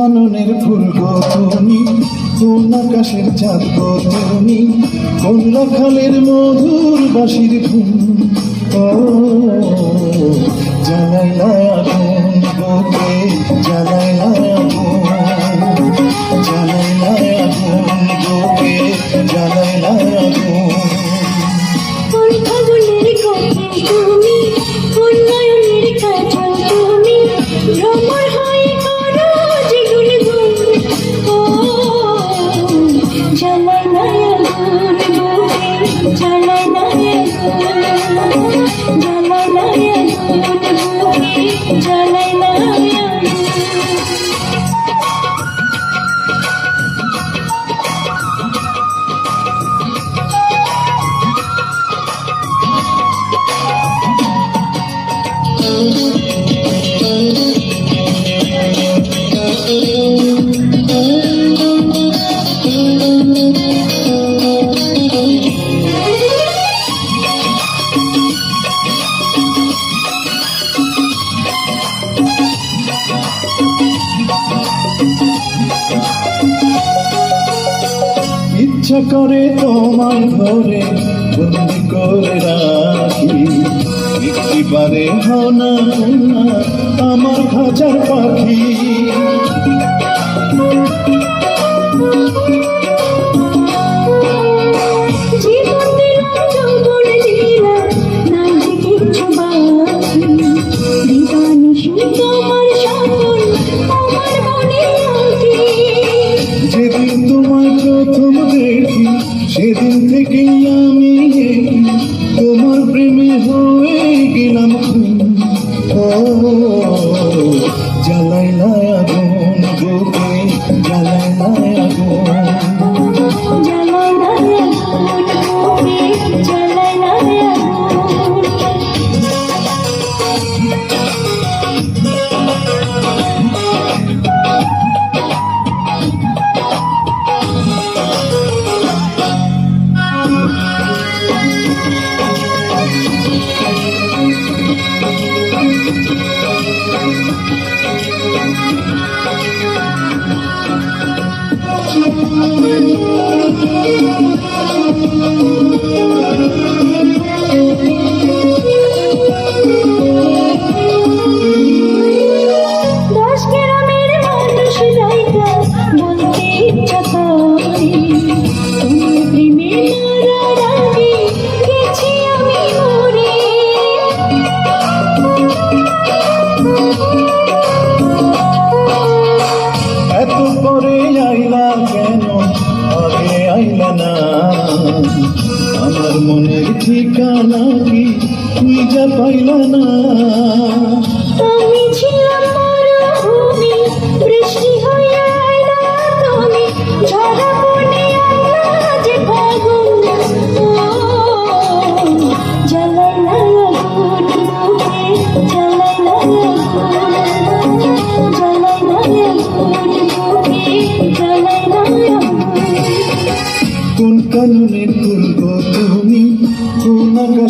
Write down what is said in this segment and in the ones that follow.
কাননের ফুল গো কোন আকাশের চাঁদ গো কোন রাখালের মধুর বাসির ফুল জানাই না জানাই না জানাই জানাই না Yeah. করে তোমার ঘরে বন্দি করে রাখি। একটিবারে হনা আমার হাজার পাখি। Thank you. ঠিকানা কি তুই যা পাইল না।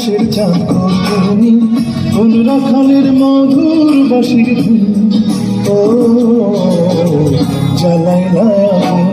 আকাশের চাঁদ তুমি কোন রাখালের মধুর বাসির ও জ্বালায় না